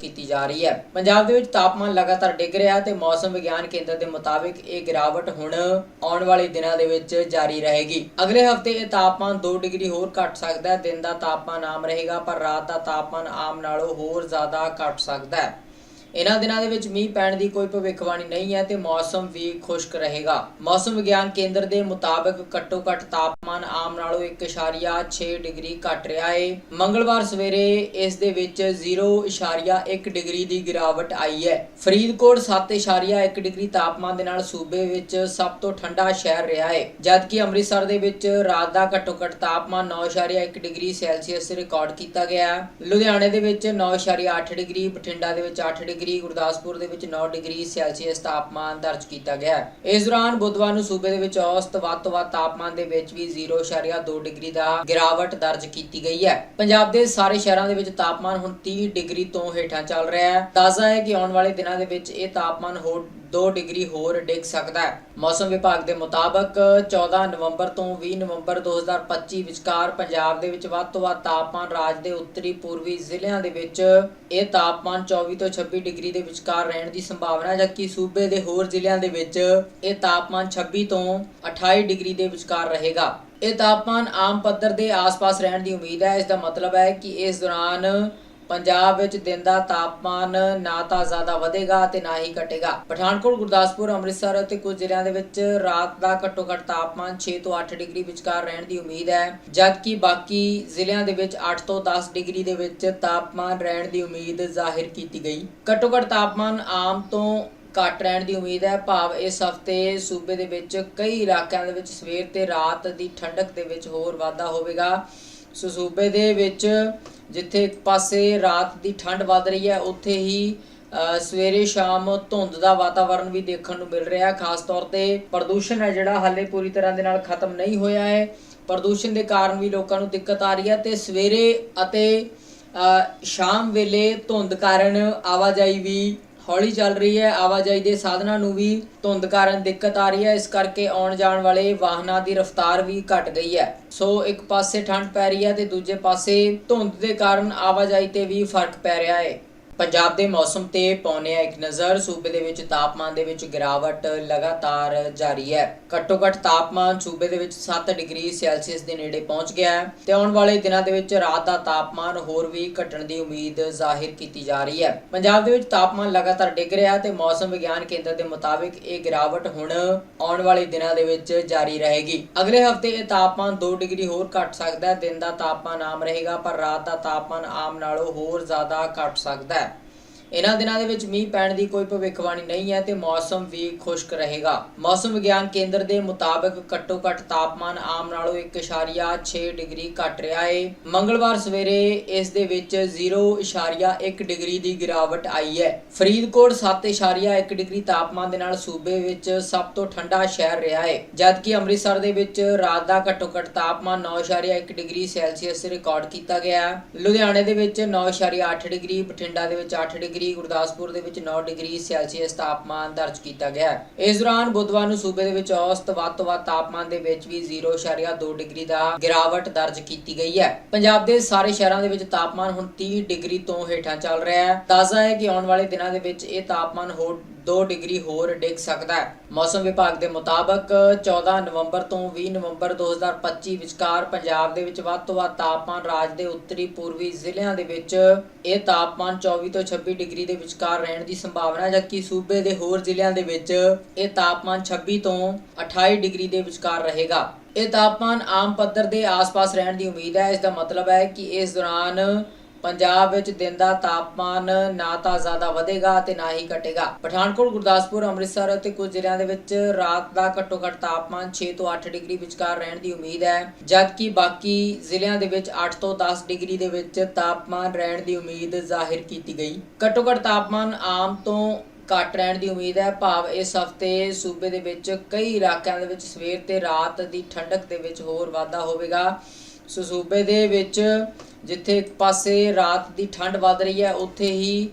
ਕੀਤੀ ਜਾ ਰਹੀ ਹੈ। ਪੰਜਾਬ ਦੇ ਵਿੱਚ ਤਾਪਮਾਨ ਲਗਾਤਾਰ ਡਿੱਗ ਰਿਹਾ ਤੇ ਮੌਸਮ ਵਿਗਿਆਨ ਕੇਂਦਰ ਦੇ ਮੁਤਾਬਿਕ ਇਹ ਗਿਰਾਵਟ ਹੁਣ ਆਉਣ ਵਾਲੇ ਦਿਨਾਂ ਦੇ ਵਿੱਚ ਜਾਰੀ ਰਹੇਗੀ। ਅਗਲੇ ਹਫ਼ਤੇ ਇਹ ਤਾਪਮਾਨ 2 ਡਿਗਰੀ ਹੋਰ ਘਟ ਸਕਦਾ ਹੈ। ਦਿਨ ਦਾ ਤਾਪਮਾਨ ਆਮ ਰਹੇਗਾ, ਪਰ ਰਾਤ ਦਾ ਤਾਪਮਾਨ ਆਮ ਨਾਲੋਂ ਹੋਰ ਜ਼ਿਆਦਾ ਘਟ ਸਕਦਾ ਹੈ। ਇਹਨਾਂ ਦਿਨਾਂ ਦੇ ਵਿੱਚ ਮੀਂਹ ਪੈਣ ਦੀ ਕੋਈ ਭਵਿੱਖਬਾਣੀ ਨਹੀਂ ਹੈ ਤੇ ਮੌਸਮ ਵੀ ਖੁਸ਼ਕ ਰਹੇਗਾ। ਮੌਸਮ ਵਿਗਿਆਨ ਕੇਂਦਰ ਦੇ ਮੁਤਾਬਕ ਘੱਟੋ-ਘੱਟ ਤਾਪਮਾਨ ਆਮ ਨਾਲੋਂ 1.6 ਡਿਗਰੀ ਘਟ ਰਿਹਾ ਹੈ ਮੰਗਲਵਾਰ ਸਵੇਰੇ ਇਸ ਦੇ ਵਿੱਚ 0.1 ਡਿਗਰੀ ਦੀ ਗਿਰਾਵਟ ਆਈ ਹੈ। ਫਰੀਦਕੋਟ 7.1 ਡਿਗਰੀ ਤਾਪਮਾਨ ਦੇ ਨਾਲ ਸੂਬੇ ਵਿੱਚ ਸਭ ਤੋਂ ਠੰਡਾ ਸ਼ਹਿਰ ਰਿਹਾ ਹੈ ਜਦਕਿ ਅੰਮ੍ਰਿਤਸਰ ਦੇ ਵਿੱਚ ਰਾਤ ਦਾ ਘੱਟੋ-ਘੱਟ ਤਾਪਮਾਨ 9.1 ਡਿਗਰੀ ਸੈਲਸੀਅਸ ਰਿਕਾਰਡ ਕੀਤਾ ਗਿਆ ਲੁਧਿਆਣੇ ਦੇ ਵਿੱਚ 9.8 ਡਿਗਰੀ, ਬਠਿੰਡਾ ਦੇ ਵਿੱਚ 8 ਡਿਗਰੀ ਗੁਰਦਾਸਪੁਰ ਦੇ ਵਿੱਚ 9 ਡਿਗਰੀ ਸੈਲਸੀਅਸ ਤਾਪਮਾਨ ਦਰਜ ਕੀਤਾ ਗਿਆ ਇਸ ਦੌਰਾਨ ਬੁੱਧਵਾਰ ਨੂੰ ਸੂਬੇ ਦੇ ਵਿੱਚ ਔਸਤ ਵੱਧ ਤੋਂ ਵੱਧ ਤਾਪਮਾਨ ਦੇ ਵਿੱਚ ਵੀ 0.2 ਡਿਗਰੀ ਦਾ ਗਿਰਾਵਟ ਦਰਜ ਕੀਤੀ ਗਈ ਹੈ। ਪੰਜਾਬ ਦੇ ਸਾਰੇ ਸ਼ਹਿਰਾਂ ਦੇ ਵਿੱਚ ਤਾਪਮਾਨ ਹੁਣ 30 ਡਿਗਰੀ ਤੋਂ ਹੇਠਾਂ ਚੱਲ ਰਿਹਾ ਹੈ। ਤਾਜ਼ਾ ਹੈ ਕਿ ਆਉਣ ਵਾਲੇ ਦਿਨਾਂ ਦੇ ਵਿੱਚ ਇਹ ਤਾਪਮਾਨ ਹੋਰ 2 ਡਿਗਰੀ ਹੋਰ ਡਿੱਗ ਸਕਦਾ ਹੈ। ਮੌਸਮ ਵਿਭਾਗ ਦੇ ਮੁਤਾਬਕ 14 ਨਵੰਬਰ ਤੋਂ 20 ਨਵੰਬਰ 2025 ਵਿਚਕਾਰ ਪੰਜਾਬ ਦੇ ਵਿੱਚ ਵੱਧ ਤੋਂ ਵੱਧ ਤਾਪਮਾਨ ਰਾਜ ਦੇ ਉੱਤਰੀ ਪੂਰਬੀ ਜ਼ਿਲ੍ਹਿਆਂ ਦੇ ਵਿੱਚ ਇਹ ਤਾਪਮਾਨ 24 ਤੋਂ 26 ਡਿਗਰੀ ਦੇ ਵਿਚਕਾਰ ਰਹਿਣ ਦੀ ਸੰਭਾਵਨਾ ਹੈ, ਜਦਕਿ ਸੂਬੇ ਦੇ ਹੋਰ ਜ਼ਿਲ੍ਹਿਆਂ ਦੇ ਵਿੱਚ ਇਹ ਤਾਪਮਾਨ 26 ਤੋਂ 28 ਡਿਗਰੀ ਦੇ ਵਿਚਕਾਰ ਰਹੇਗਾ। ਇਹ ਤਾਪਮਾਨ ਆਮ ਪੱਧਰ ਦੇ ਆਸ-ਪਾਸ ਰਹਿਣ ਦੀ ਉਮੀਦ ਹੈ। ਇਸ ਦਾ ਮਤਲਬ ਹੈ ਕਿ ਇਸ ਦੌਰਾਨ ਪੰਜਾਬ ਵਿੱਚ ਦਿਨ ਦਾ ਤਾਪਮਾਨ ਨਾ ਤਾਂ ਜ਼ਿਆਦਾ ਵਧੇਗਾ ਤੇ ਨਾ ਹੀ ਘਟੇਗਾ। ਪਠਾਨਕੋਟ, ਗੁਰਦਾਸਪੁਰ, ਅੰਮ੍ਰਿਤਸਰ ਅਤੇ ਕੁਝ ਜ਼ਿਲ੍ਹਿਆਂ ਦੇ ਵਿੱਚ ਰਾਤ ਦਾ ਘੱਟੋ-ਘੱਟ ਤਾਪਮਾਨ 6 ਤੋਂ 8 ਡਿਗਰੀ ਵਿਚਕਾਰ ਰਹਿਣ ਦੀ ਉਮੀਦ ਹੈ, ਜਦਕਿ ਬਾਕੀ ਜ਼ਿਲ੍ਹਿਆਂ ਦੇ ਵਿੱਚ 8 ਤੋਂ 10 ਡਿਗਰੀ ਦੇ ਵਿੱਚ ਤਾਪਮਾਨ ਰਹਿਣ ਦੀ ਉਮੀਦ ਜ਼ਾਹਿਰ ਕੀਤੀ ਗਈ। ਘੱਟੋ-ਘੱਟ ਤਾਪਮਾਨ ਆਮ ਤੋਂ ਘੱਟ ਰਹਿਣ ਦੀ ਉਮੀਦ ਹੈ। ਭਾਵ ਇਸ ਹਫ਼ਤੇ ਸੂਬੇ ਦੇ ਵਿੱਚ ਕਈ ਇਲਾਕਿਆਂ ਦੇ ਵਿੱਚ ਸਵੇਰ ਤੇ ਰਾਤ ਦੀ ਠੰਡਕ ਦੇ ਵਿੱਚ ਹੋਰ ਵਾਧਾ ਹੋਵੇਗਾ। ਸੋ ਸੂਬੇ ਦੇ ਵਿੱਚ ਜਿੱਥੇ ਇੱਕ ਪਾਸੇ ਰਾਤ ਦੀ ਠੰਡ ਵੱਧ ਰਹੀ ਹੈ, ਉੱਥੇ ਹੀ ਸਵੇਰੇ ਸ਼ਾਮ ਧੁੰਦ ਦਾ ਵਾਤਾਵਰਣ ਵੀ ਦੇਖਣ ਨੂੰ ਮਿਲ ਰਿਹਾ ਖਾਸ ਤੌਰ ਤੇ ਪ੍ਰਦੂਸ਼ਣ ਹੈ ਜਿਹੜਾ ਹਾਲੇ ਪੂਰੀ ਤਰ੍ਹਾਂ ਦੇ ਨਾਲ ਖਤਮ ਨਹੀਂ ਹੋਇਆ ਹੈ। ਪ੍ਰਦੂਸ਼ਣ ਦੇ ਕਾਰਨ ਵੀ ਲੋਕਾਂ ਨੂੰ ਦਿੱਕਤ ਆ ਰਹੀ ਹੈ ਤੇ ਸਵੇਰੇ ਅਤੇ ਸ਼ਾਮ ਵੇਲੇ ਧੁੰਦ ਕਾਰਨ ਆਵਾਜਾਈ ਵੀ ਹੌਲੀ ਚੱਲ ਰਹੀ ਹੈ। ਆਵਾਜਾਈ ਦੇ ਸਾਧਨਾਂ ਨੂੰ ਵੀ ਧੁੰਦ ਕਾਰਨ ਦਿੱਕਤ ਆ ਰਹੀ ਹੈ। ਇਸ ਕਰਕੇ ਆਉਣ ਜਾਣ ਵਾਲੇ ਵਾਹਨਾਂ ਦੀ ਰਫ਼ਤਾਰ ਵੀ ਘਟ ਗਈ ਹੈ। ਸੋ ਇੱਕ ਪਾਸੇ ਠੰਡ ਪੈ ਰਹੀ ਹੈ ਤੇ ਦੂਜੇ ਪਾਸੇ ਧੁੰਦ ਦੇ ਕਾਰਨ ਆਵਾਜਾਈ ਤੇ ਵੀ ਫ਼ਰਕ ਪੈ ਰਿਹਾ ਹੈ। ਪੰਜਾਬ ਦੇ ਮੌਸਮ ਤੇ ਪਾਉਨੇ ਆ ਇੱਕ ਨਜ਼ਰ। ਸੂਬੇ ਦੇ ਵਿੱਚ ਤਾਪਮਾਨ ਦੇ ਵਿੱਚ ਗਿਰਾਵਟ ਲਗਾਤਾਰ ਜਾਰੀ ਹੈ। ਘੱਟੋ ਘੱਟ ਤਾਪਮਾਨ ਸੂਬੇ ਦੇ ਵਿੱਚ 7 ਡਿਗਰੀ ਸੈਲਸੀਅਸ ਦੇ ਨੇੜੇ ਪਹੁੰਚ ਗਿਆ ਹੈ ਤੇ ਆਉਣ ਵਾਲੇ ਦਿਨਾਂ ਦੇ ਵਿੱਚ ਰਾਤ ਦਾ ਤਾਪਮਾਨ ਹੋਰ ਵੀ ਘਟਣ ਦੀ ਉਮੀਦ ਜ਼ਾਹਿਰ ਕੀਤੀ ਜਾ ਰਹੀ ਹੈ। ਪੰਜਾਬ ਦੇ ਵਿੱਚ ਤਾਪਮਾਨ ਲਗਾਤਾਰ ਡਿੱਗ ਰਿਹਾ ਤੇ ਮੌਸਮ ਵਿਗਿਆਨ ਕੇਂਦਰ ਦੇ ਮੁਤਾਬਿਕ ਇਹ ਗਿਰਾਵਟ ਹੁਣ ਆਉਣ ਵਾਲੇ ਦਿਨਾਂ ਦੇ ਵਿੱਚ ਜਾਰੀ ਰਹੇਗੀ। ਅਗਲੇ ਹਫ਼ਤੇ ਇਹ ਤਾਪਮਾਨ 2 ਡਿਗਰੀ ਹੋਰ ਘਟ ਸਕਦਾ ਹੈ। ਦਿਨ ਦਾ ਤਾਪਮਾਨ ਆਮ ਰਹੇਗਾ, ਪਰ ਰਾਤ ਦਾ ਤਾਪਮਾਨ ਆਮ ਨਾਲੋਂ ਹੋਰ ਜ਼ਿਆਦਾ ਘਟ ਸਕਦਾ ਹੈ। ਇਹਨਾਂ ਦਿਨਾਂ ਦੇ ਵਿੱਚ ਮੀਂਹ ਪੈਣ ਦੀ ਕੋਈ ਭਵਿੱਖਬਾਣੀ ਨਹੀਂ ਹੈ ਤੇ ਮੌਸਮ ਵੀ ਖੁਸ਼ਕ ਰਹੇਗਾ। ਮੌਸਮ ਵਿਗਿਆਨ ਕੇਂਦਰ ਦੇ ਮੁਤਾਬਕ ਘੱਟੋ-ਘੱਟ ਤਾਪਮਾਨ ਆਮ ਨਾਲੋਂ 1.6 ਡਿਗਰੀ ਘਟ ਰਿਹਾ ਹੈ ਮੰਗਲਵਾਰ ਸਵੇਰੇ ਇਸ ਦੇ ਵਿੱਚ 0.1 ਡਿਗਰੀ ਦੀ ਗਿਰਾਵਟ ਆਈ ਹੈ। ਫਰੀਦਕੋਟ 7.1 ਡਿਗਰੀ ਤਾਪਮਾਨ ਦੇ ਨਾਲ ਸੂਬੇ ਵਿੱਚ ਸਭ ਤੋਂ ਠੰਡਾ ਸ਼ਹਿਰ ਰਿਹਾ ਹੈ ਜਦਕਿ ਅੰਮ੍ਰਿਤਸਰ ਦੇ ਵਿੱਚ ਰਾਤ ਦਾ ਘੱਟੋ-ਘੱਟ ਤਾਪਮਾਨ 9.1 ਡਿਗਰੀ ਸੈਲਸੀਅਸ ਰਿਕਾਰਡ ਕੀਤਾ ਗਿਆ। ਹੈ ਲੁਧਿਆਣੇ ਦੇ ਵਿੱਚ 9.8 ਡਿਗਰੀ, ਬਠਿੰਡਾ ਦੇ ਵਿੱਚ 8 ਡਿਗਰੀ ਗੁਰਦਾਸਪੁਰ ਦੇ ਵਿੱਚ 9 ਡਿਗਰੀ ਸੈਲਸੀਅਸ ਤਾਪਮਾਨ ਦਰਜ ਕੀਤਾ ਗਿਆ ਇਸ ਦੌਰਾਨ ਬੁੱਧਵਾਰ ਨੂੰ ਸੂਬੇ ਦੇ ਵਿੱਚ ਔਸਤ ਵੱਧ ਤੋਂ ਵੱਧ ਤਾਪਮਾਨ ਦੇ ਵਿੱਚ ਵੀ 0.2 ਡਿਗਰੀ ਦਾ ਗਿਰਾਵਟ ਦਰਜ ਕੀਤੀ ਗਈ ਹੈ। ਪੰਜਾਬ ਦੇ ਸਾਰੇ ਸ਼ਹਿਰਾਂ ਦੇ ਵਿੱਚ ਤਾਪਮਾਨ ਹੁਣ 30 ਡਿਗਰੀ ਤੋਂ ਹੇਠਾਂ ਚੱਲ ਰਿਹਾ ਹੈ। ਤਾਜ਼ਾ ਹੈ ਕਿ ਆਉਣ ਵਾਲੇ ਦਿਨਾਂ ਦੇ ਵਿੱਚ ਇਹ ਤਾਪਮਾਨ ਹੋਰ 2 ਡਿਗਰੀ ਹੋਰ ਡਿੱਗ ਸਕਦਾ ਹੈ। ਮੌਸਮ ਵਿਭਾਗ ਦੇ ਮੁਤਾਬਕ 14 ਨਵੰਬਰ ਤੋਂ 20 ਨਵੰਬਰ 2025 ਵਿਚਕਾਰ ਪੰਜਾਬ ਦੇ ਵਿੱਚ ਵੱਧ ਤੋਂ ਵੱਧ ਤਾਪਮਾਨ ਰਾਜ ਦੇ ਉੱਤਰੀ ਪੂਰਬੀ ਜ਼ਿਲ੍ਹਿਆਂ ਦੇ ਵਿੱਚ ਇਹ ਤਾਪਮਾਨ 24 ਤੋਂ 26 ਡਿਗਰੀ ਦੇ ਵਿਚਕਾਰ ਰਹਿਣ ਦੀ ਸੰਭਾਵਨਾ ਹੈ, ਜਦਕਿ ਸੂਬੇ ਦੇ ਹੋਰ ਜ਼ਿਲ੍ਹਿਆਂ ਦੇ ਵਿੱਚ ਇਹ ਤਾਪਮਾਨ 26 ਤੋਂ 28 ਡਿਗਰੀ ਦੇ ਵਿਚਕਾਰ ਰਹੇਗਾ। ਇਹ ਤਾਪਮਾਨ ਆਮ ਪੱਧਰ ਦੇ ਆਸ-ਪਾਸ ਰਹਿਣ ਦੀ ਉਮੀਦ ਹੈ। ਇਸ ਦਾ ਮਤਲਬ ਹੈ ਕਿ ਇਸ ਦੌਰਾਨ ਪੰਜਾਬ ਵਿੱਚ ਦਿਨ ਦਾ ਤਾਪਮਾਨ ਨਾ ਤਾਂ ਜ਼ਿਆਦਾ ਵਧੇਗਾ ਤੇ ਨਾ ਹੀ ਘਟੇਗਾ। ਪਠਾਨਕੋਟ, ਗੁਰਦਾਸਪੁਰ, ਅੰਮ੍ਰਿਤਸਰ ਅਤੇ ਕੁਝ ਜ਼ਿਲ੍ਹਿਆਂ ਦੇ ਵਿੱਚ ਰਾਤ ਦਾ ਘੱਟੋ-ਘੱਟ ਤਾਪਮਾਨ 6 ਤੋਂ 8 ਡਿਗਰੀ ਵਿਚਕਾਰ ਰਹਿਣ ਦੀ ਉਮੀਦ ਹੈ, ਜਦਕਿ ਬਾਕੀ ਜ਼ਿਲ੍ਹਿਆਂ ਦੇ ਵਿੱਚ 8 ਤੋਂ 10 ਡਿਗਰੀ ਦੇ ਵਿੱਚ ਤਾਪਮਾਨ ਰਹਿਣ ਦੀ ਉਮੀਦ ਜ਼ਾਹਿਰ ਕੀਤੀ ਗਈ। ਘੱਟੋ-ਘੱਟ ਤਾਪਮਾਨ ਆਮ ਤੋਂ ਘੱਟ ਰਹਿਣ ਦੀ ਉਮੀਦ ਹੈ। ਭਾਵ ਇਸ ਹਫ਼ਤੇ ਸੂਬੇ ਦੇ ਵਿੱਚ ਕਈ ਇਲਾਕਿਆਂ ਦੇ ਵਿੱਚ ਸਵੇਰ ਤੇ ਰਾਤ ਦੀ ਠੰਡਕ ਦੇ ਵਿੱਚ ਹੋਰ ਵਾਧਾ ਹੋਵੇਗਾ। ਸੋ ਸੂਬੇ ਦੇ ਵਿੱਚ ਜਿੱਥੇ ਇੱਕ ਪਾਸੇ ਰਾਤ ਦੀ ਠੰਡ ਵੱਧ ਰਹੀ ਹੈ, ਉੱਥੇ ਹੀ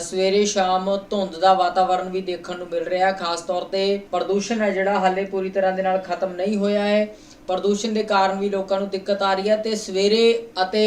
ਸਵੇਰੇ ਸ਼ਾਮ ਧੁੰਦ ਦਾ ਵਾਤਾਵਰਣ ਵੀ ਦੇਖਣ ਨੂੰ ਮਿਲ ਰਿਹਾ ਖਾਸ ਤੌਰ ਤੇ ਪ੍ਰਦੂਸ਼ਣ ਹੈ ਜਿਹੜਾ ਹਾਲੇ ਪੂਰੀ ਤਰ੍ਹਾਂ ਦੇ ਨਾਲ ਖਤਮ ਨਹੀਂ ਹੋਇਆ ਹੈ। ਪ੍ਰਦੂਸ਼ਣ ਦੇ ਕਾਰਨ ਵੀ ਲੋਕਾਂ ਨੂੰ ਦਿੱਕਤ ਆ ਰਹੀ ਹੈ ਤੇ ਸਵੇਰੇ ਅਤੇ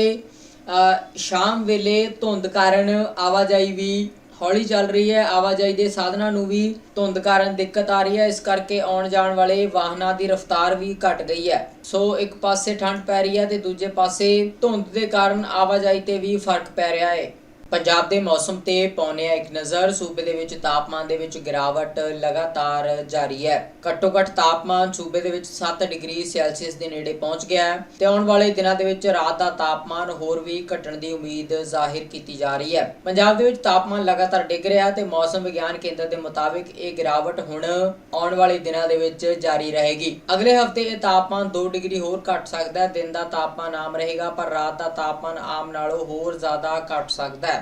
ਸ਼ਾਮ ਵੇਲੇ ਧੁੰਦ ਕਾਰਨ ਆਵਾਜਾਈ ਵੀ ਹੌਲੀ ਚੱਲ ਰਹੀ ਹੈ। ਆਵਾਜਾਈ ਦੇ ਸਾਧਨਾਂ ਨੂੰ ਵੀ ਧੁੰਦ ਕਾਰਨ ਦਿੱਕਤ ਆ ਰਹੀ ਹੈ। ਇਸ ਕਰਕੇ ਆਉਣ ਜਾਣ ਵਾਲੇ ਵਾਹਨਾਂ ਦੀ ਰਫ਼ਤਾਰ ਵੀ ਘਟ ਗਈ ਹੈ। ਸੋ ਇੱਕ ਪਾਸੇ ਠੰਡ ਪੈ ਰਹੀ ਹੈ ਤੇ ਦੂਜੇ ਪਾਸੇ ਧੁੰਦ ਦੇ ਕਾਰਨ ਆਵਾਜਾਈ ਤੇ ਵੀ ਫ਼ਰਕ ਪੈ ਰਿਹਾ ਹੈ। ਪੰਜਾਬ ਦੇ ਮੌਸਮ ਤੇ ਪਾਉਨੇ ਆ ਇੱਕ ਨਜ਼ਰ। ਸੂਬੇ ਦੇ ਵਿੱਚ ਤਾਪਮਾਨ ਦੇ ਵਿੱਚ ਗਿਰਾਵਟ ਲਗਾਤਾਰ ਜਾਰੀ ਹੈ। ਘੱਟੋ ਘੱਟ ਤਾਪਮਾਨ ਸੂਬੇ ਦੇ ਵਿੱਚ 7 ਡਿਗਰੀ ਸੈਲਸੀਅਸ ਦੇ ਨੇੜੇ ਪਹੁੰਚ ਗਿਆ ਹੈ ਤੇ ਆਉਣ ਵਾਲੇ ਦਿਨਾਂ ਦੇ ਵਿੱਚ ਰਾਤ ਦਾ ਤਾਪਮਾਨ ਹੋਰ ਵੀ ਘਟਣ ਦੀ ਉਮੀਦ ਜ਼ਾਹਿਰ ਕੀਤੀ ਜਾ ਰਹੀ ਹੈ। ਪੰਜਾਬ ਦੇ ਵਿੱਚ ਤਾਪਮਾਨ ਲਗਾਤਾਰ ਡਿੱਗ ਰਿਹਾ ਤੇ ਮੌਸਮ ਵਿਗਿਆਨ ਕੇਂਦਰ ਦੇ ਮੁਤਾਬਿਕ ਇਹ ਗਿਰਾਵਟ ਹੁਣ ਆਉਣ ਵਾਲੇ ਦਿਨਾਂ ਦੇ ਵਿੱਚ ਜਾਰੀ ਰਹੇਗੀ। ਅਗਲੇ ਹਫ਼ਤੇ ਇਹ ਤਾਪਮਾਨ 2 ਡਿਗਰੀ ਹੋਰ ਘਟ ਸਕਦਾ ਹੈ। ਦਿਨ ਦਾ ਤਾਪਮਾਨ ਆਮ ਰਹੇਗਾ, ਪਰ ਰਾਤ ਦਾ ਤਾਪਮਾਨ ਆਮ ਨਾਲੋਂ ਹੋਰ ਜ਼ਿਆਦਾ ਘਟ ਸਕਦਾ ਹੈ।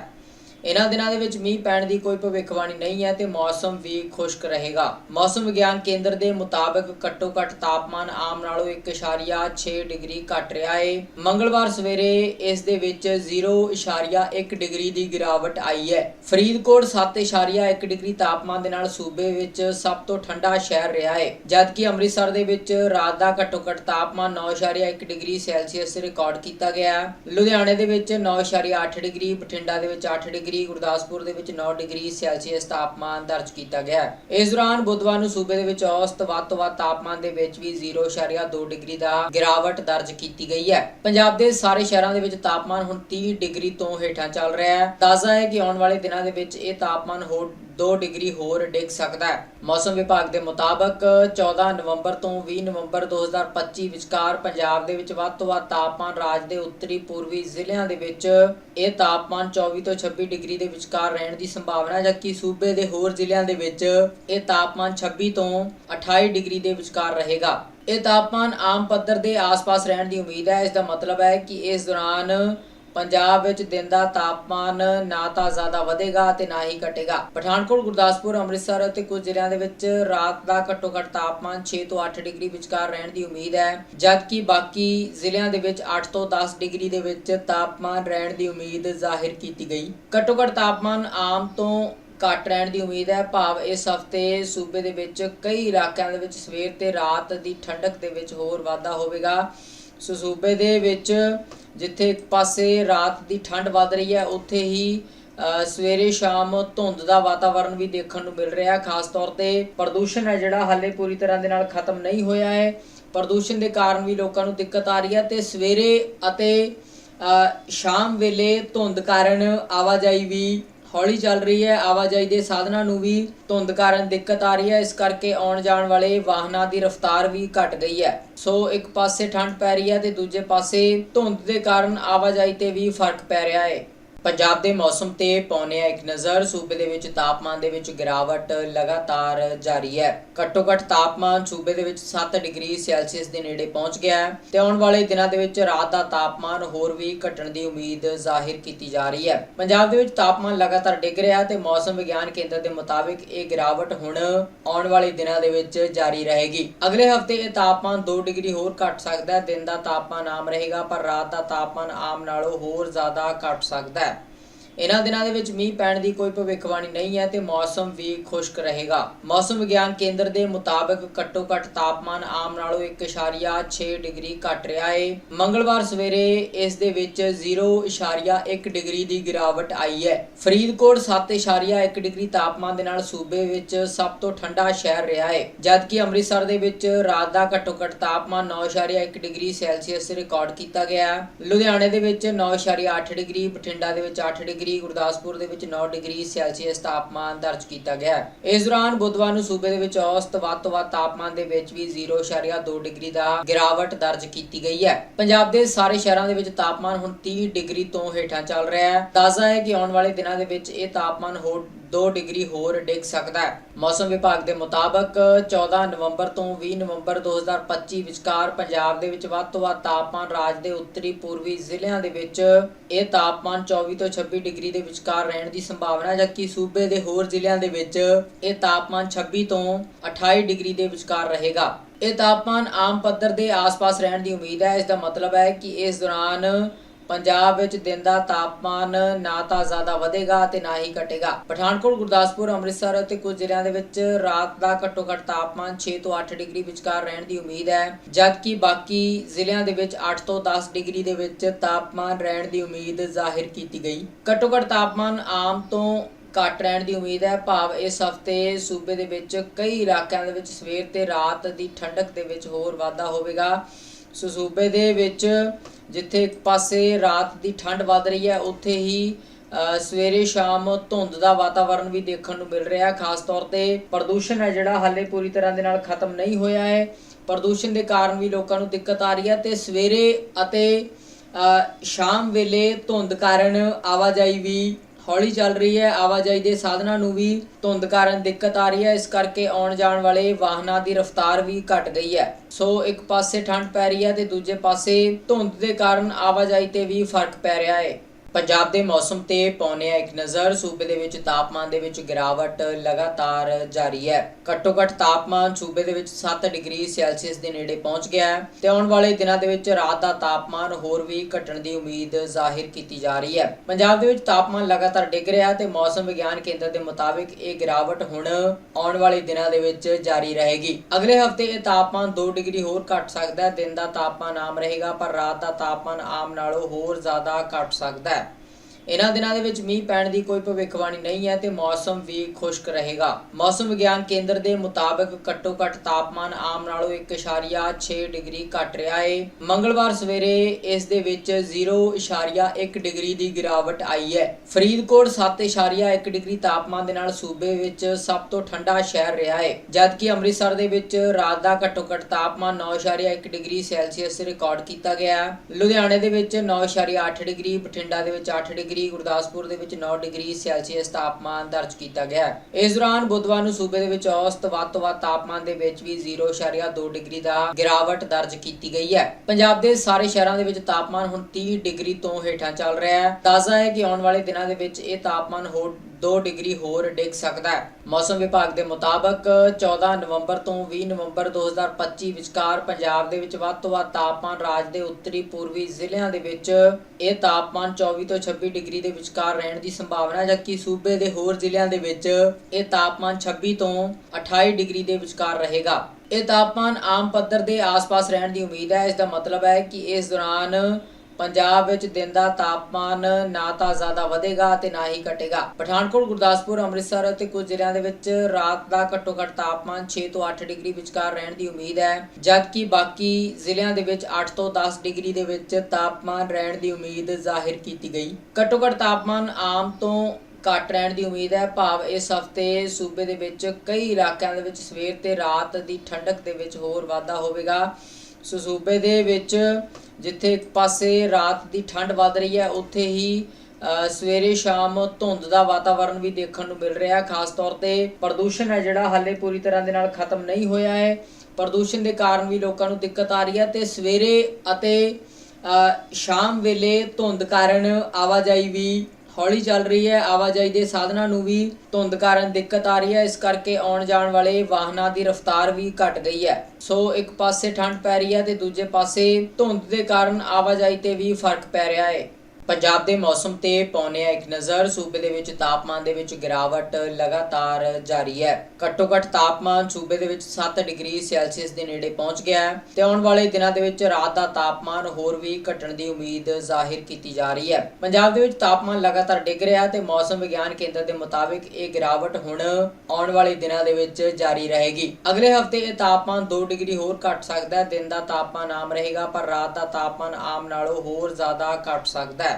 ਇਹਨਾਂ ਦਿਨਾਂ ਦੇ ਵਿੱਚ ਮੀਂਹ ਪੈਣ ਦੀ ਕੋਈ ਭਵਿੱਖਬਾਣੀ ਨਹੀਂ ਹੈ ਤੇ ਮੌਸਮ ਵੀ ਖੁਸ਼ਕ ਰਹੇਗਾ। ਮੌਸਮ ਵਿਗਿਆਨ ਕੇਂਦਰ ਦੇ ਮੁਤਾਬਕ ਘੱਟੋ ਘੱਟ ਤਾਪਮਾਨ ਆਮ ਨਾਲੋਂ 1.6 ਡਿਗਰੀ ਘਟ ਰਿਹਾ ਹੈ ਮੰਗਲਵਾਰ ਸਵੇਰੇ ਇਸ ਦੇ ਵਿੱਚ 0.1 ਡਿਗਰੀ ਦੀ ਗਿਰਾਵਟ ਆਈ ਹੈ। ਫਰੀਦਕੋਟ 7.1 ਡਿਗਰੀ ਤਾਪਮਾਨ ਦੇ ਨਾਲ ਸੂਬੇ ਵਿੱਚ ਸਭ ਤੋਂ ਠੰਡਾ ਸ਼ਹਿਰ ਰਿਹਾ ਹੈ ਜਦਕਿ ਅੰਮ੍ਰਿਤਸਰ ਦੇ ਵਿੱਚ ਰਾਤ ਦਾ ਘੱਟੋ ਘੱਟ ਤਾਪਮਾਨ 9.1 ਡਿਗਰੀ ਸੈਲਸੀਅਸ ਰਿਕਾਰਡ ਕੀਤਾ ਗਿਆ ਲੁਧਿਆਣੇ ਦੇ ਵਿੱਚ 9.8 ਡਿਗਰੀ, ਬਠਿੰਡਾ ਦੇ ਵਿੱਚ 8 ਡਿਗਰੀ ਗੁਰਦਾਸਪੁਰ ਦੇ ਵਿੱਚ 9 ਡਿਗਰੀ ਸੈਲਸੀਅਸ ਤਾਪਮਾਨ ਦਰਜ ਕੀਤਾ ਗਿਆ ਇਸ ਦੌਰਾਨ ਬੁੱਧਵਾਰ ਨੂੰ ਸੂਬੇ ਦੇ ਵਿੱਚ ਔਸਤ ਵੱਧ ਤੋਂ ਵੱਧ ਤਾਪਮਾਨ ਦੇ ਵਿੱਚ ਵੀ 0.2 ਡਿਗਰੀ ਦਾ ਗਿਰਾਵਟ ਦਰਜ ਕੀਤੀ ਗਈ ਹੈ। ਪੰਜਾਬ ਦੇ ਸਾਰੇ ਸ਼ਹਿਰਾਂ ਦੇ ਵਿੱਚ ਤਾਪਮਾਨ ਹੁਣ 30 ਡਿਗਰੀ ਤੋਂ ਹੇਠਾਂ ਚੱਲ ਰਿਹਾ ਹੈ। ਤਾਜ਼ਾ ਹੈ ਕਿ ਆਉਣ ਵਾਲੇ ਦਿਨਾਂ ਦੇ ਵਿੱਚ ਇਹ ਤਾਪਮਾਨ ਹੋਰ 2 ਡਿਗਰੀ ਹੋਰ ਡਿੱਗ ਸਕਦਾ ਹੈ। ਮੌਸਮ ਵਿਭਾਗ ਦੇ ਮੁਤਾਬਕ 14 ਨਵੰਬਰ ਤੋਂ 20 ਨਵੰਬਰ 2025 ਵਿਚਕਾਰ ਪੰਜਾਬ ਦੇ ਵਿੱਚ ਵੱਧ ਤੋਂ ਵੱਧ ਤਾਪਮਾਨ ਰਾਜ ਦੇ ਉੱਤਰੀ ਪੂਰਬੀ ਜ਼ਿਲ੍ਹਿਆਂ ਦੇ ਵਿੱਚ ਇਹ ਤਾਪਮਾਨ 24 ਤੋਂ 26 ਡਿਗਰੀ ਦੇ ਵਿਚਕਾਰ ਰਹਿਣ ਦੀ ਸੰਭਾਵਨਾ ਹੈ, ਜਦਕਿ ਸੂਬੇ ਦੇ ਹੋਰ ਜ਼ਿਲ੍ਹਿਆਂ ਦੇ ਵਿੱਚ ਇਹ ਤਾਪਮਾਨ 26 ਤੋਂ 28 ਡਿਗਰੀ ਦੇ ਵਿਚਕਾਰ ਰਹੇਗਾ। ਇਹ ਤਾਪਮਾਨ ਆਮ ਪੱਧਰ ਦੇ ਆਸ-ਪਾਸ ਰਹਿਣ ਦੀ ਉਮੀਦ ਹੈ। ਇਸ ਦਾ ਮਤਲਬ ਹੈ ਕਿ ਇਸ ਦੌਰਾਨ ਪੰਜਾਬ ਵਿੱਚ ਦਿਨ ਦਾ ਤਾਪਮਾਨ ਨਾ ਤਾਂ ਜ਼ਿਆਦਾ ਵਧੇਗਾ ਤੇ ਨਾ ਹੀ ਘਟੇਗਾ। ਪਠਾਨਕੋਟ, ਗੁਰਦਾਸਪੁਰ, ਅੰਮ੍ਰਿਤਸਰ ਅਤੇ ਕੁਝ ਜ਼ਿਲ੍ਹਿਆਂ ਦੇ ਵਿੱਚ ਰਾਤ ਦਾ ਘੱਟੋ ਘੱਟ ਤਾਪਮਾਨ 6 ਤੋਂ 8 ਡਿਗਰੀ ਵਿਚਕਾਰ ਰਹਿਣ ਦੀ ਉਮੀਦ ਹੈ, ਜਦਕਿ ਬਾਕੀ ਜ਼ਿਲ੍ਹਿਆਂ ਦੇ ਵਿੱਚ 8 ਤੋਂ 10 ਡਿਗਰੀ ਦੇ ਵਿੱਚ ਤਾਪਮਾਨ ਰਹਿਣ ਦੀ ਉਮੀਦ ਜ਼ਾਹਿਰ ਕੀਤੀ ਗਈ। ਘੱਟੋ ਘੱਟ ਤਾਪਮਾਨ ਆਮ ਤੋਂ ਘੱਟ ਰਹਿਣ ਦੀ ਉਮੀਦ ਹੈ। ਭਾਵ ਇਸ ਹਫ਼ਤੇ ਸੂਬੇ ਦੇ ਵਿੱਚ ਕਈ ਇਲਾਕਿਆਂ ਦੇ ਵਿੱਚ ਸਵੇਰ ਤੇ ਰਾਤ ਦੀ ਠੰਡਕ ਦੇ ਵਿੱਚ ਹੋਰ ਵਾਧਾ ਹੋਵੇਗਾ। ਸੋ ਸੂਬੇ ਦੇ ਵਿੱਚ ਜਿੱਥੇ ਇੱਕ ਪਾਸੇ ਰਾਤ ਦੀ ਠੰਡ ਵੱਧ ਰਹੀ ਹੈ, ਉੱਥੇ ਹੀ ਸਵੇਰੇ ਸ਼ਾਮ ਧੁੰਦ ਦਾ ਵਾਤਾਵਰਣ ਵੀ ਦੇਖਣ ਨੂੰ ਮਿਲ ਰਿਹਾ ਖਾਸ ਤੌਰ ਤੇ ਪ੍ਰਦੂਸ਼ਣ ਹੈ ਜਿਹੜਾ ਹਾਲੇ ਪੂਰੀ ਤਰ੍ਹਾਂ ਦੇ ਨਾਲ ਖਤਮ ਨਹੀਂ ਹੋਇਆ ਹੈ। ਪ੍ਰਦੂਸ਼ਣ ਦੇ ਕਾਰਨ ਵੀ ਲੋਕਾਂ ਨੂੰ ਦਿੱਕਤ ਆ ਰਹੀ ਹੈ ਤੇ ਸਵੇਰੇ ਅਤੇ ਸ਼ਾਮ ਵੇਲੇ ਧੁੰਦ ਕਾਰਨ ਆਵਾਜਾਈ ਵੀ ਹੌਲੀ ਚੱਲ ਰਹੀ ਹੈ। ਆਵਾਜਾਈ ਦੇ ਸਾਧਨਾਂ ਨੂੰ ਵੀ ਧੁੰਦ ਕਾਰਨ ਦਿੱਕਤ ਆ ਰਹੀ ਹੈ। ਇਸ ਕਰਕੇ ਆਉਣ ਜਾਣ ਵਾਲੇ ਵਾਹਨਾਂ ਦੀ ਰਫ਼ਤਾਰ ਵੀ ਘਟ ਗਈ ਹੈ। ਸੋ ਇੱਕ ਪਾਸੇ ਠੰਡ ਪੈ ਰਹੀ ਹੈ ਤੇ ਦੂਜੇ ਪਾਸੇ ਧੁੰਦ ਦੇ ਕਾਰਨ ਆਵਾਜਾਈ ਤੇ ਵੀ ਫ਼ਰਕ ਪੈ ਰਿਹਾ ਹੈ। ਪੰਜਾਬ ਦੇ ਮੌਸਮ ਤੇ ਪਾਉਨੇ ਆ ਇੱਕ ਨਜ਼ਰ। ਸੂਬੇ ਦੇ ਵਿੱਚ ਤਾਪਮਾਨ ਦੇ ਵਿੱਚ ਗਿਰਾਵਟ ਲਗਾਤਾਰ ਜਾਰੀ ਹੈ। ਘੱਟੋ ਘੱਟ ਤਾਪਮਾਨ ਸੂਬੇ ਦੇ ਵਿੱਚ 7 ਡਿਗਰੀ ਸੈਲਸੀਅਸ ਦੇ ਨੇੜੇ ਪਹੁੰਚ ਗਿਆ ਹੈ ਤੇ ਆਉਣ ਵਾਲੇ ਦਿਨਾਂ ਦੇ ਵਿੱਚ ਰਾਤ ਦਾ ਤਾਪਮਾਨ ਹੋਰ ਵੀ ਘਟਣ ਦੀ ਉਮੀਦ ਜ਼ਾਹਿਰ ਕੀਤੀ ਜਾ ਰਹੀ ਹੈ। ਪੰਜਾਬ ਦੇ ਵਿੱਚ ਤਾਪਮਾਨ ਲਗਾਤਾਰ ਡਿੱਗ ਰਿਹਾ ਤੇ ਮੌਸਮ ਵਿਗਿਆਨ ਕੇਂਦਰ ਦੇ ਮੁਤਾਬਿਕ ਇਹ ਗਿਰਾਵਟ ਹੁਣ ਆਉਣ ਵਾਲੇ ਦਿਨਾਂ ਦੇ ਵਿੱਚ ਜਾਰੀ ਰਹੇਗੀ। ਅਗਲੇ ਹਫ਼ਤੇ ਇਹ ਤਾਪਮਾਨ 2 ਡਿਗਰੀ ਹੋਰ ਘਟ ਸਕਦਾ ਹੈ। ਦਿਨ ਦਾ ਤਾਪਮਾਨ ਆਮ ਰਹੇਗਾ, ਪਰ ਰਾਤ ਦਾ ਤਾਪਮਾਨ ਆਮ ਨਾਲੋਂ ਹੋਰ ਜ਼ਿਆਦਾ ਘਟ ਸਕਦਾ ਹੈ। ਇਹਨਾਂ ਦਿਨਾਂ ਦੇ ਵਿੱਚ ਮੀਂਹ ਪੈਣ ਦੀ ਕੋਈ ਭਵਿੱਖਬਾਣੀ ਨਹੀਂ ਹੈ ਤੇ ਮੌਸਮ ਵੀ ਖੁਸ਼ਕ ਰਹੇਗਾ। ਮੌਸਮ ਵਿਗਿਆਨ ਕੇਂਦਰ ਦੇ ਮੁਤਾਬਕ ਘੱਟੋ ਘੱਟ ਤਾਪਮਾਨ ਆਮ ਨਾਲੋਂ 1.6 ਡਿਗਰੀ ਘਟ ਰਿਹਾ ਹੈ ਮੰਗਲਵਾਰ ਸਵੇਰੇ ਇਸ ਦੇ ਵਿੱਚ 0.1 ਡਿਗਰੀ ਦੀ ਗਿਰਾਵਟ ਆਈ ਹੈ। ਫਰੀਦਕੋਟ 7.1 ਡਿਗਰੀ ਤਾਪਮਾਨ ਦੇ ਨਾਲ ਸੂਬੇ ਵਿੱਚ ਸਭ ਤੋਂ ਠੰਡਾ ਸ਼ਹਿਰ ਰਿਹਾ ਹੈ ਜਦਕਿ ਅੰਮ੍ਰਿਤਸਰ ਦੇ ਵਿੱਚ ਰਾਤ ਦਾ ਘੱਟੋ ਘੱਟ ਤਾਪਮਾਨ 9.1 ਡਿਗਰੀ ਸੈਲਸੀਅਸ ਰਿਕਾਰਡ ਕੀਤਾ ਗਿਆ। ਲੁਧਿਆਣੇ ਦੇ ਵਿੱਚ 9.8 ਡਿਗਰੀ, ਬਠਿੰਡਾ ਦੇ ਵਿੱਚ 8 ਡਿਗਰੀ ਗੁਰਦਾਸਪੁਰ ਦੇ ਵਿੱਚ 9 ਡਿਗਰੀ ਸੈਲਸੀਅਸ ਤਾਪਮਾਨ ਦਰਜ ਕੀਤਾ ਗਿਆ ਇਸ ਦੌਰਾਨ ਬੁੱਧਵਾਰ ਨੂੰ ਸੂਬੇ ਦੇ ਵਿੱਚ ਔਸਤ ਵੱਧ ਤੋਂ ਵੱਧ ਤਾਪਮਾਨ ਦੇ ਵਿੱਚ ਵੀ 0.2 ਡਿਗਰੀ ਦਾ ਗਿਰਾਵਟ ਦਰਜ ਕੀਤੀ ਗਈ ਹੈ। ਪੰਜਾਬ ਦੇ ਸਾਰੇ ਸ਼ਹਿਰਾਂ ਦੇ ਵਿੱਚ ਤਾਪਮਾਨ ਹੁਣ 30 ਡਿਗਰੀ ਤੋਂ ਹੇਠਾਂ ਚੱਲ ਰਿਹਾ ਹੈ। ਤਾਜ਼ਾ ਹੈ ਕਿ ਆਉਣ ਵਾਲੇ ਦਿਨਾਂ ਦੇ ਵਿੱਚ ਇਹ ਤਾਪਮਾਨ ਹੋਰ 2 ਡਿਗਰੀ ਹੋਰ ਡਿੱਗ ਸਕਦਾ ਹੈ। ਮੌਸਮ ਵਿਭਾਗ ਦੇ ਮੁਤਾਬਕ 14 ਨਵੰਬਰ ਤੋਂ 20 ਨਵੰਬਰ 2025 ਵਿਚਕਾਰ ਪੰਜਾਬ ਦੇ ਵਿੱਚ ਵੱਧ ਤੋਂ ਵੱਧ ਤਾਪਮਾਨ ਰਾਜ ਦੇ ਉੱਤਰੀ ਪੂਰਬੀ ਜ਼ਿਲ੍ਹਿਆਂ ਦੇ ਵਿੱਚ ਇਹ ਤਾਪਮਾਨ 24 ਤੋਂ 26 ਡਿਗਰੀ ਦੇ ਵਿਚਕਾਰ ਰਹਿਣ ਦੀ ਸੰਭਾਵਨਾ ਹੈ, ਜਦਕਿ ਸੂਬੇ ਦੇ ਹੋਰ ਜ਼ਿਲ੍ਹਿਆਂ ਦੇ ਵਿੱਚ ਇਹ ਤਾਪਮਾਨ 26 ਤੋਂ 28 ਡਿਗਰੀ ਦੇ ਵਿਚਕਾਰ ਰਹੇਗਾ। ਇਹ ਤਾਪਮਾਨ ਆਮ ਪੱਧਰ ਦੇ ਆਸ-ਪਾਸ ਰਹਿਣ ਦੀ ਉਮੀਦ ਹੈ। ਇਸ ਦਾ ਮਤਲਬ ਹੈ ਕਿ ਇਸ ਦੌਰਾਨ ਪੰਜਾਬ ਵਿੱਚ ਦਿਨ ਦਾ ਤਾਪਮਾਨ ਨਾ ਤਾਂ ਜ਼ਿਆਦਾ ਵਧੇਗਾ ਤੇ ਨਾ ਹੀ ਘਟੇਗਾ। ਪਠਾਨਕੋਟ, ਗੁਰਦਾਸਪੁਰ, ਅੰਮ੍ਰਿਤਸਰ ਅਤੇ ਕੁਝ ਜ਼ਿਲ੍ਹਿਆਂ ਦੇ ਵਿੱਚ ਰਾਤ ਦਾ ਘੱਟੋ ਘੱਟ ਤਾਪਮਾਨ 6 ਤੋਂ 8 ਡਿਗਰੀ ਵਿਚਕਾਰ ਰਹਿਣ ਦੀ ਉਮੀਦ ਹੈ। ਜਦਕਿ ਬਾਕੀ ਜ਼ਿਲ੍ਹਿਆਂ ਦੇ ਵਿੱਚ 8 ਤੋਂ 10 ਡਿਗਰੀ ਦੇ ਵਿੱਚ ਤਾਪਮਾਨ ਰਹਿਣ ਦੀ ਉਮੀਦ ਜ਼ਾਹਿਰ ਕੀਤੀ ਗਈ। ਘੱਟੋ ਘੱਟ ਤਾਪਮਾਨ ਆਮ ਤੋਂ ਘੱਟ ਰਹਿਣ ਦੀ ਉਮੀਦ ਹੈ। ਭਾਵ ਇਸ ਹਫ਼ਤੇ ਸੂਬੇ ਦੇ ਵਿੱਚ ਕਈ ਇਲਾਕਿਆਂ ਦੇ ਵਿੱਚ ਸਵੇਰ ਤੇ ਰਾਤ ਦੀ ਠੰਡਕ ਦੇ ਵਿੱਚ ਹੋਰ ਵਾਧਾ ਹੋਵੇਗਾ। ਸੋ ਸੂਬੇ ਦੇ ਵਿੱਚ ਜਿੱਥੇ ਇੱਕ ਪਾਸੇ ਰਾਤ ਦੀ ਠੰਡ ਵੱਧ ਰਹੀ ਹੈ, ਉੱਥੇ ਹੀ ਸਵੇਰੇ ਸ਼ਾਮ ਧੁੰਦ ਦਾ ਵਾਤਾਵਰਣ ਵੀ ਦੇਖਣ ਨੂੰ ਮਿਲ ਰਿਹਾ। ਖਾਸ ਤੌਰ ਤੇ ਪ੍ਰਦੂਸ਼ਣ ਹੈ ਜਿਹੜਾ ਹਾਲੇ ਪੂਰੀ ਤਰ੍ਹਾਂ ਦੇ ਨਾਲ ਖਤਮ ਨਹੀਂ ਹੋਇਆ ਹੈ। ਪ੍ਰਦੂਸ਼ਣ ਦੇ ਕਾਰਨ ਵੀ ਲੋਕਾਂ ਨੂੰ ਦਿੱਕਤ ਆ ਰਹੀ ਹੈ ਤੇ ਸਵੇਰੇ ਅਤੇ ਸ਼ਾਮ ਵੇਲੇ ਧੁੰਦ ਕਾਰਨ ਆਵਾਜਾਈ ਵੀ ਹੌਲੀ ਚੱਲ ਰਹੀ ਹੈ। ਆਵਾਜਾਈ ਦੇ ਸਾਧਨਾਂ ਨੂੰ ਵੀ ਧੁੰਦ ਕਾਰਨ ਦਿੱਕਤ ਆ ਰਹੀ ਹੈ। ਇਸ ਕਰਕੇ ਆਉਣ ਜਾਣ ਵਾਲੇ ਵਾਹਨਾਂ ਦੀ ਰਫ਼ਤਾਰ ਵੀ ਘਟ ਗਈ ਹੈ। ਸੋ ਇੱਕ ਪਾਸੇ ਠੰਡ ਪੈ ਰਹੀ ਹੈ ਤੇ ਦੂਜੇ ਪਾਸੇ ਧੁੰਦ ਦੇ ਕਾਰਨ ਆਵਾਜਾਈ ਤੇ ਵੀ ਫ਼ਰਕ ਪੈ ਰਿਹਾ ਹੈ। ਪੰਜਾਬ ਦੇ ਮੌਸਮ ਤੇ ਪਾਉਨੇ ਆ ਇੱਕ ਨਜ਼ਰ। ਸੂਬੇ ਦੇ ਵਿੱਚ ਤਾਪਮਾਨ ਦੇ ਵਿੱਚ ਗਿਰਾਵਟ ਲਗਾਤਾਰ ਜਾਰੀ ਹੈ। ਘੱਟੋ ਘੱਟ ਤਾਪਮਾਨ ਸੂਬੇ ਦੇ ਵਿੱਚ 7 ਡਿਗਰੀ ਸੈਲਸੀਅਸ ਦੇ ਨੇੜੇ ਪਹੁੰਚ ਗਿਆ ਹੈ ਤੇ ਆਉਣ ਵਾਲੇ ਦਿਨਾਂ ਦੇ ਵਿੱਚ ਰਾਤ ਦਾ ਤਾਪਮਾਨ ਹੋਰ ਵੀ ਘਟਣ ਦੀ ਉਮੀਦ ਜ਼ਾਹਿਰ ਕੀਤੀ ਜਾ ਰਹੀ ਹੈ। ਪੰਜਾਬ ਦੇ ਵਿੱਚ ਤਾਪਮਾਨ ਲਗਾਤਾਰ ਡਿੱਗ ਰਿਹਾ ਤੇ ਮੌਸਮ ਵਿਗਿਆਨ ਕੇਂਦਰ ਦੇ ਮੁਤਾਬਿਕ ਇਹ ਗਿਰਾਵਟ ਹੁਣ ਆਉਣ ਵਾਲੇ ਦਿਨਾਂ ਦੇ ਵਿੱਚ ਜਾਰੀ ਰਹੇਗੀ। ਅਗਲੇ ਹਫ਼ਤੇ ਇਹ ਤਾਪਮਾਨ 2 ਡਿਗਰੀ ਹੋਰ ਘਟ ਸਕਦਾ ਹੈ। ਦਿਨ ਦਾ ਤਾਪਮਾਨ ਆਮ ਰਹੇਗਾ, ਪਰ ਰਾਤ ਦਾ ਤਾਪਮਾਨ ਆਮ ਨਾਲੋਂ ਹੋਰ ਜ਼ਿਆਦਾ ਘਟ ਸਕਦਾ ਹੈ। ਇਹਨਾਂ ਦਿਨਾਂ ਦੇ ਵਿੱਚ ਮੀਂਹ ਪੈਣ ਦੀ ਕੋਈ ਭਵਿੱਖਬਾਣੀ ਨਹੀਂ ਹੈ ਤੇ ਮੌਸਮ ਵੀ ਖੁਸ਼ਕ ਰਹੇਗਾ। ਮੌਸਮ ਵਿਗਿਆਨ ਕੇਂਦਰ ਦੇ ਮੁਤਾਬਕ ਘੱਟੋ ਘੱਟ ਤਾਪਮਾਨ ਆਮ ਨਾਲੋਂ 1.6 ਡਿਗਰੀ ਘਟ ਰਿਹਾ ਹੈ ਮੰਗਲਵਾਰ ਸਵੇਰੇ ਇਸ ਦੇ ਵਿੱਚ 0.1 ਡਿਗਰੀ ਦੀ ਗਿਰਾਵਟ ਆਈ ਹੈ। ਫਰੀਦਕੋਟ 7.1 ਡਿਗਰੀ ਤਾਪਮਾਨ ਦੇ ਨਾਲ ਸੂਬੇ ਵਿੱਚ ਸਭ ਤੋਂ ਠੰਡਾ ਸ਼ਹਿਰ ਰਿਹਾ ਹੈ ਜਦਕਿ ਅੰਮ੍ਰਿਤਸਰ ਦੇ ਵਿੱਚ ਰਾਤ ਦਾ ਘੱਟੋ ਘੱਟ ਤਾਪਮਾਨ 9.1 ਡਿਗਰੀ ਸੈਲਸੀਅਸ ਰਿਕਾਰਡ ਕੀਤਾ ਗਿਆ ਲੁਧਿਆਣੇ ਦੇ ਵਿੱਚ 9.8 ਡਿਗਰੀ, ਬਠਿੰਡਾ ਦੇ ਵਿੱਚ 8 ਡਿਗਰੀ ਗੁਰਦਾਸਪੁਰ ਦੇ ਵਿੱਚ 9 ਡਿਗਰੀ ਸੈਲਸੀਅਸ ਤਾਪਮਾਨ ਦਰਜ ਕੀਤਾ ਗਿਆ ਇਸ ਦੌਰਾਨ ਬੁੱਧਵਾਰ ਨੂੰ ਸੂਬੇ ਦੇ ਵਿੱਚ ਔਸਤ ਵੱਧ ਤੋਂ ਵੱਧ ਤਾਪਮਾਨ ਦੇ ਵਿੱਚ ਵੀ 0.2 ਡਿਗਰੀ ਦਾ ਗਿਰਾਵਟ ਦਰਜ ਕੀਤੀ ਗਈ ਹੈ। ਪੰਜਾਬ ਦੇ ਸਾਰੇ ਸ਼ਹਿਰਾਂ ਦੇ ਵਿੱਚ ਤਾਪਮਾਨ ਹੁਣ 30 ਡਿਗਰੀ ਤੋਂ ਹੇਠਾਂ ਚੱਲ ਰਿਹਾ ਹੈ। ਤਾਜ਼ਾ ਹੈ ਕਿ ਆਉਣ ਵਾਲੇ ਦਿਨਾਂ ਦੇ ਵਿੱਚ ਇਹ ਤਾਪਮਾਨ ਹੋਰ 2 ਡਿਗਰੀ ਹੋਰ ਡਿੱਗ ਸਕਦਾ ਹੈ। ਮੌਸਮ ਵਿਭਾਗ ਦੇ ਮੁਤਾਬਕ 14 ਨਵੰਬਰ ਤੋਂ 20 ਨਵੰਬਰ 2025 ਵਿਚਕਾਰ ਪੰਜਾਬ ਦੇ ਵਿੱਚ ਵੱਧ ਤੋਂ ਵੱਧ ਤਾਪਮਾਨ ਰਾਜ ਦੇ ਉੱਤਰੀ ਪੂਰਬੀ ਜ਼ਿਲ੍ਹਿਆਂ ਦੇ ਵਿੱਚ ਇਹ ਤਾਪਮਾਨ 24 ਤੋਂ 26 ਡਿਗਰੀ ਦੇ ਵਿਚਕਾਰ ਰਹਿਣ ਦੀ ਸੰਭਾਵਨਾ ਹੈ, ਜਦਕਿ ਸੂਬੇ ਦੇ ਹੋਰ ਜ਼ਿਲ੍ਹਿਆਂ ਦੇ ਵਿੱਚ ਇਹ ਤਾਪਮਾਨ 26 ਤੋਂ 28 ਡਿਗਰੀ ਦੇ ਵਿਚਕਾਰ ਰਹੇਗਾ। ਇਹ ਤਾਪਮਾਨ ਆਮ ਪੱਧਰ ਦੇ ਆਸ-ਪਾਸ ਰਹਿਣ ਦੀ ਉਮੀਦ ਹੈ। ਇਸ ਦਾ ਮਤਲਬ ਹੈ ਕਿ ਇਸ ਦੌਰਾਨ ਪੰਜਾਬ ਵਿੱਚ ਦਿਨ ਦਾ ਤਾਪਮਾਨ ਨਾ ਤਾਂ ਜ਼ਿਆਦਾ ਵਧੇਗਾ ਤੇ ਨਾ ਹੀ ਘਟੇਗਾ। ਪਠਾਨਕੋਟ, ਗੁਰਦਾਸਪੁਰ, ਅੰਮ੍ਰਿਤਸਰ ਅਤੇ ਕੁਝ ਜ਼ਿਲ੍ਹਿਆਂ ਦੇ ਵਿੱਚ ਰਾਤ ਦਾ ਘੱਟੋ ਘੱਟ ਤਾਪਮਾਨ 6 ਤੋਂ 8 ਡਿਗਰੀ ਵਿਚਕਾਰ ਰਹਿਣ ਦੀ ਉਮੀਦ ਹੈ। ਜਦਕਿ ਬਾਕੀ ਜ਼ਿਲ੍ਹਿਆਂ ਦੇ ਵਿੱਚ 8 ਤੋਂ 10 ਡਿਗਰੀ ਦੇ ਵਿੱਚ ਤਾਪਮਾਨ ਰਹਿਣ ਦੀ ਉਮੀਦ ਜ਼ਾਹਿਰ ਕੀਤੀ ਗਈ। ਘੱਟੋ ਘੱਟ ਤਾਪਮਾਨ ਆਮ ਤੋਂ ਘੱਟ ਰਹਿਣ ਦੀ ਉਮੀਦ ਹੈ। ਭਾਵ ਇਸ ਹਫ਼ਤੇ ਸੂਬੇ ਦੇ ਵਿੱਚ ਕਈ ਇਲਾਕਿਆਂ ਦੇ ਵਿੱਚ ਸਵੇਰ ਤੇ ਰਾਤ ਦੀ ਠੰਡਕ ਦੇ ਵਿੱਚ ਹੋਰ ਵਾਧਾ ਹੋਵੇਗਾ। ਸੋ ਸੂਬੇ ਦੇ ਵਿੱਚ ਜਿੱਥੇ ਇੱਕ ਪਾਸੇ ਰਾਤ ਦੀ ਠੰਡ ਵੱਧ ਰਹੀ ਹੈ, ਉੱਥੇ ਹੀ ਸਵੇਰੇ ਸ਼ਾਮ ਧੁੰਦ ਦਾ ਵਾਤਾਵਰਣ ਵੀ ਦੇਖਣ ਨੂੰ ਮਿਲ ਰਿਹਾ। ਖਾਸ ਤੌਰ ਤੇ ਪ੍ਰਦੂਸ਼ਣ ਹੈ ਜਿਹੜਾ ਹਾਲੇ ਪੂਰੀ ਤਰ੍ਹਾਂ ਦੇ ਨਾਲ ਖਤਮ ਨਹੀਂ ਹੋਇਆ ਹੈ। ਪ੍ਰਦੂਸ਼ਣ ਦੇ ਕਾਰਨ ਵੀ ਲੋਕਾਂ ਨੂੰ ਦਿੱਕਤ ਆ ਰਹੀ ਹੈ ਤੇ ਸਵੇਰੇ ਅਤੇ ਸ਼ਾਮ ਵੇਲੇ ਧੁੰਦ ਕਾਰਨ ਆਵਾਜਾਈ ਵੀ ਹੌਲੀ ਚੱਲ ਰਹੀ ਹੈ। ਆਵਾਜਾਈ ਦੇ ਸਾਧਨਾਂ ਨੂੰ ਵੀ ਧੁੰਦ ਕਾਰਨ ਦਿੱਕਤ ਆ ਰਹੀ ਹੈ। ਇਸ ਕਰਕੇ ਆਉਣ ਜਾਣ ਵਾਲੇ ਵਾਹਨਾਂ ਦੀ ਰਫ਼ਤਾਰ ਵੀ ਘਟ ਗਈ ਹੈ। ਸੋ ਇੱਕ ਪਾਸੇ ਠੰਡ ਪੈ ਰਹੀ ਹੈ ਤੇ ਦੂਜੇ ਪਾਸੇ ਧੁੰਦ ਦੇ ਕਾਰਨ ਆਵਾਜਾਈ ਤੇ ਵੀ ਫ਼ਰਕ ਪੈ ਰਿਹਾ ਹੈ। ਪੰਜਾਬ ਦੇ ਮੌਸਮ ਤੇ ਪਾਉਨੇ ਆ ਇੱਕ ਨਜ਼ਰ। ਸੂਬੇ ਦੇ ਵਿੱਚ ਤਾਪਮਾਨ ਦੇ ਵਿੱਚ ਗਿਰਾਵਟ ਲਗਾਤਾਰ ਜਾਰੀ ਹੈ। ਘੱਟੋ ਘੱਟ ਤਾਪਮਾਨ ਸੂਬੇ ਦੇ ਵਿੱਚ 7 ਡਿਗਰੀ ਸੈਲਸੀਅਸ ਦੇ ਨੇੜੇ ਪਹੁੰਚ ਗਿਆ ਹੈ ਤੇ ਆਉਣ ਵਾਲੇ ਦਿਨਾਂ ਦੇ ਵਿੱਚ ਰਾਤ ਦਾ ਤਾਪਮਾਨ ਹੋਰ ਵੀ ਘਟਣ ਦੀ ਉਮੀਦ ਜ਼ਾਹਿਰ ਕੀਤੀ ਜਾ ਰਹੀ ਹੈ। ਪੰਜਾਬ ਦੇ ਵਿੱਚ ਤਾਪਮਾਨ ਲਗਾਤਾਰ ਡਿੱਗ ਰਿਹਾ ਤੇ ਮੌਸਮ ਵਿਗਿਆਨ ਕੇਂਦਰ ਦੇ ਮੁਤਾਬਿਕ ਇਹ ਗਿਰਾਵਟ ਹੁਣ ਆਉਣ ਵਾਲੇ ਦਿਨਾਂ ਦੇ ਵਿੱਚ ਜਾਰੀ ਰਹੇਗੀ। ਅਗਲੇ ਹਫ਼ਤੇ ਇਹ ਤਾਪਮਾਨ 2 ਡਿਗਰੀ ਹੋਰ ਘਟ ਸਕਦਾ ਹੈ। ਦਿਨ ਦਾ ਤਾਪਮਾਨ ਆਮ ਰਹੇਗਾ, ਪਰ ਰਾਤ ਦਾ ਤਾਪਮਾਨ ਆਮ ਨਾਲੋਂ ਹੋਰ ਜ਼ਿਆਦਾ ਘਟ ਸਕਦਾ ਹੈ।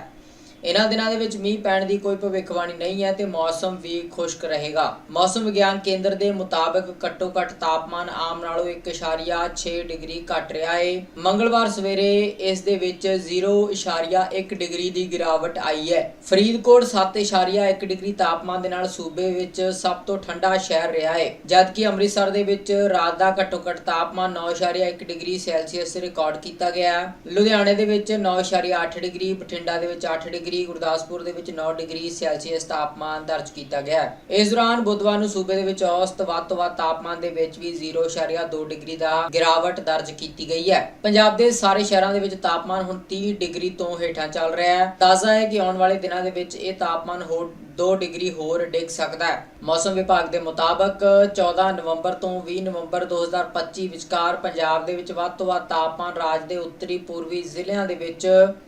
ਇਹਨਾਂ ਦਿਨਾਂ ਦੇ ਵਿੱਚ ਮੀਂਹ ਪੈਣ ਦੀ ਕੋਈ ਭਵਿੱਖਬਾਣੀ ਨਹੀਂ ਹੈ ਤੇ ਮੌਸਮ ਵੀ ਖੁਸ਼ਕ ਰਹੇਗਾ। ਮੌਸਮ ਵਿਗਿਆਨ ਕੇਂਦਰ ਦੇ ਮੁਤਾਬਕ ਘੱਟੋ ਘੱਟ ਤਾਪਮਾਨ ਆਮ ਨਾਲੋਂ 1.6 ਡਿਗਰੀ ਘਟ ਰਿਹਾ ਹੈ ਮੰਗਲਵਾਰ ਸਵੇਰੇ ਇਸ ਦੇ ਵਿੱਚ 0.1 ਡਿਗਰੀ ਦੀ ਗਿਰਾਵਟ ਆਈ ਹੈ। ਫਰੀਦਕੋਟ 7.1 ਡਿਗਰੀ ਤਾਪਮਾਨ ਦੇ ਨਾਲ ਸੂਬੇ ਵਿੱਚ ਸਭ ਤੋਂ ਠੰਡਾ ਸ਼ਹਿਰ ਰਿਹਾ ਹੈ ਜਦਕਿ ਅੰਮ੍ਰਿਤਸਰ ਦੇ ਵਿੱਚ ਰਾਤ ਦਾ ਘੱਟੋ ਘੱਟ ਤਾਪਮਾਨ 9.1 ਡਿਗਰੀ ਸੈਲਸੀਅਸ ਰਿਕਾਰਡ ਕੀਤਾ ਗਿਆ ਹੈ। ਲੁਧਿਆਣੇ ਦੇ ਵਿੱਚ 9.8 ਡਿਗਰੀ, ਬਠਿੰਡਾ ਦੇ ਵਿੱਚ 8 ਡਿਗਰੀ ਡਿਗਰੀ, ਗੁਰਦਾਸਪੁਰ ਦੇ ਵਿੱਚ 9 ਡਿਗਰੀ ਸੈਲਸੀਅਸ ਤਾਪਮਾਨ ਦਰਜ ਕੀਤਾ ਗਿਆ ਇਸ ਦੌਰਾਨ ਬੁੱਧਵਾਰ ਨੂੰ ਸੂਬੇ ਦੇ ਵਿੱਚ ਔਸਤ ਵੱਧ ਤੋਂ ਵੱਧ ਤਾਪਮਾਨ ਦੇ ਵਿੱਚ ਵੀ 0.2 ਡਿਗਰੀ ਦਾ ਗਿਰਾਵਟ ਦਰਜ ਕੀਤੀ ਗਈ ਹੈ। ਪੰਜਾਬ ਦੇ ਸਾਰੇ ਸ਼ਹਿਰਾਂ ਦੇ ਵਿੱਚ ਤਾਪਮਾਨ ਹੁਣ 30 ਡਿਗਰੀ ਤੋਂ ਹੇਠਾਂ ਚੱਲ ਰਿਹਾ ਹੈ। ਤਾਜ਼ਾ ਹੈ ਕਿ ਆਉਣ ਵਾਲੇ ਦਿਨਾਂ ਦੇ ਵਿੱਚ ਇਹ ਤਾਪਮਾਨ ਹੋਰ 2 ਡਿਗਰੀ ਹੋਰ ਡਿੱਗ ਸਕਦਾ ਹੈ। ਮੌਸਮ ਵਿਭਾਗ ਦੇ ਮੁਤਾਬਕ 14 ਨਵੰਬਰ ਤੋਂ 20 ਨਵੰਬਰ 2025 ਵਿਚਕਾਰ ਪੰਜਾਬ ਦੇ ਵਿੱਚ ਵੱਧ ਤੋਂ ਵੱਧ ਤਾਪਮਾਨ ਰਾਜ ਦੇ ਉੱਤਰੀ ਪੂਰਬੀ ਜ਼ਿਲ੍ਹਿਆਂ ਦੇ ਵਿੱਚ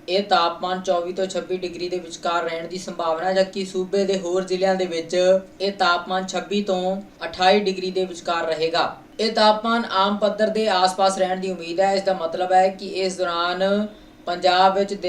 ਇਹ ਤਾਪਮਾਨ 24 ਤੋਂ 26 ਡਿਗਰੀ ਦੇ ਵਿਚਕਾਰ ਰਹਿਣ ਦੀ ਸੰਭਾਵਨਾ ਹੈ, ਜਦਕਿ ਸੂਬੇ ਦੇ ਹੋਰ ਜ਼ਿਲ੍ਹਿਆਂ ਦੇ ਵਿੱਚ ਇਹ ਤਾਪਮਾਨ 26 ਤੋਂ 28 ਡਿਗਰੀ ਦੇ ਵਿਚਕਾਰ ਰਹੇਗਾ। ਇਹ ਤਾਪਮਾਨ ਆਮ ਪੱਧਰ ਦੇ ਆਸ-ਪਾਸ ਰਹਿਣ ਦੀ ਉਮੀਦ ਹੈ। ਇਸ ਦਾ ਮਤਲਬ ਹੈ ਕਿ ਇਸ ਦੌਰਾਨ ਪੰਜਾਬ ਵਿੱਚ